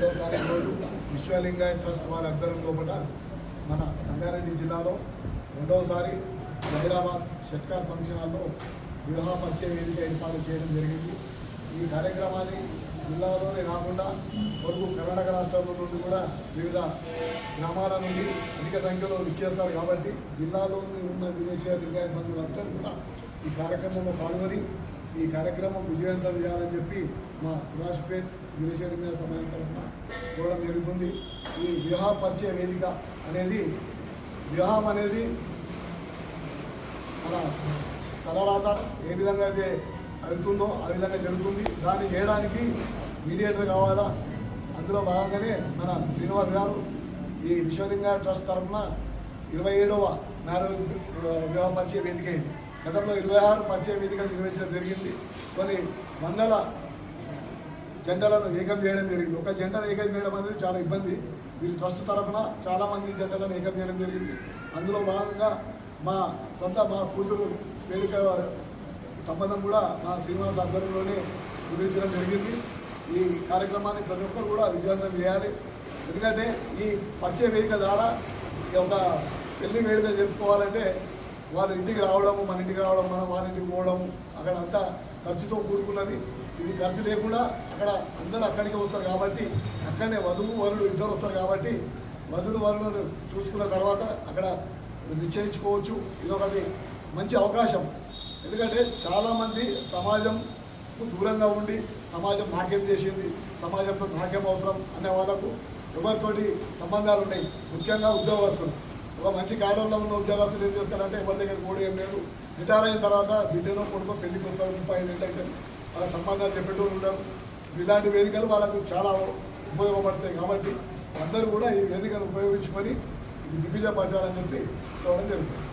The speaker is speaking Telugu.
ఏడవ తారీఖు రోజు విశ్వలింగాయ ట్రస్ట్ వారి ఆధ్వర్యం లోపల మన సంగారెడ్డి జిల్లాలో రెండవసారి హైదరాబాద్ షట్కార్ ఫంక్షన్ హాల్లో వివాహ పరిచయ వేదిక ఏర్పాటు చేయడం జరిగింది. ఈ కార్యక్రమాన్ని జిల్లాలోనే కాకుండా వరకు కర్ణాటక రాష్ట్రంలో నుండి కూడా వివిధ గ్రామాల నుండి అధిక సంఖ్యలో విచ్చేస్తారు కాబట్టి జిల్లాలోని ఉన్న విదేశీయ లింగాయ బంధువులందరూ కూడా ఈ కార్యక్రమంలో పాల్గొని ఈ కార్యక్రమం విజయవంతం చేయాలని చెప్పి మా కార్పొరేట్ విదేశీయ లింగాయ సమయం తరఫున జరుగుతుంది ఈ వివాహ పరిచయ వేదిక అనేది వివాహం అనేది మన తలరాత ఏ విధంగా అయితే అవుతుందో ఆ విధంగా జరుగుతుంది. దాన్ని చేయడానికి మీడియేటర్ కావాలా? అందులో భాగంగానే మన శ్రీనివాస్ గారు ఈ విశ్వలింగ ట్రస్ట్ తరఫున ఇరవై ఏడవ మ్యారేజ్ వివాహ పరిచయ వేదిక అయింది. గతంలో ఇరవై ఆరు పరిచయ వేదికలు నిర్వహించడం జరిగింది. కొన్ని వందల జంటలను ఏకం చేయడం జరిగింది. ఒక జెండాను ఏకం చేయడం అనేది చాలా ఇబ్బంది. వీరి ట్రస్ట్ తరఫున చాలామంది జెండాలను జంటలను ఏకం చేయడం జరిగింది. అందులో భాగంగా మా సొంత మా కూతురు వేదిక సంబంధం కూడా మా శ్రీనివాస్ ఆధ్వర్యంలోనే నిర్వహించడం జరిగింది. ఈ కార్యక్రమాన్ని ప్రతి ఒక్కరు కూడా విజయవంతం చేయాలి. ఎందుకంటే ఈ పరిచయ వేదిక ద్వారా ఈ ఒక పెళ్ళి వేదిక జరుపుకోవాలంటే వాళ్ళ ఇంటికి రావడము మన ఇంటికి రావడం మనం వాళ్ళ ఇంటికి పోవడము అక్కడ అంతా ఖర్చుతో కూడుకున్నది. ఇది ఖర్చు లేకుండా అక్కడ అందరూ అక్కడికి వస్తారు కాబట్టి అక్కడనే వధువు వరుడు ఇద్దరు వస్తారు కాబట్టి వధుడు వరులను చూసుకున్న తర్వాత అక్కడ నిశ్చయించుకోవచ్చు. ఇది ఒకటి మంచి అవకాశం. ఎందుకంటే చాలామంది సమాజం దూరంగా ఉండి సమాజం నాకేం చేసింది సమాజంలో నాకేం అవసరం అనే వాళ్ళకు ఎవరితోటి సంబంధాలు ఉన్నాయి ముఖ్యంగా ఉద్యోగస్తులు. ఒక మంచి కార్యంలో ఉన్న ఉద్యోగస్తులు ఏం చేస్తారంటే ఎవరి దగ్గర కూడా ఏం లేదు. రిటైర్ అయిన తర్వాత బిడ్డలో కొడుకో పెళ్ళికి వస్తారు ముప్పై ఐదు అయితే వాళ్ళ సంబంధాలు చెప్పేటోళ్ళు ఉండరు. ఇలాంటి వేదికలు వాళ్ళకు చాలా ఉపయోగపడతాయి కాబట్టి అందరూ కూడా ఈ వేదికను ఉపయోగించుకొని దిగ్విజయపరచాలని చెప్పి చూడడం జరుగుతుంది.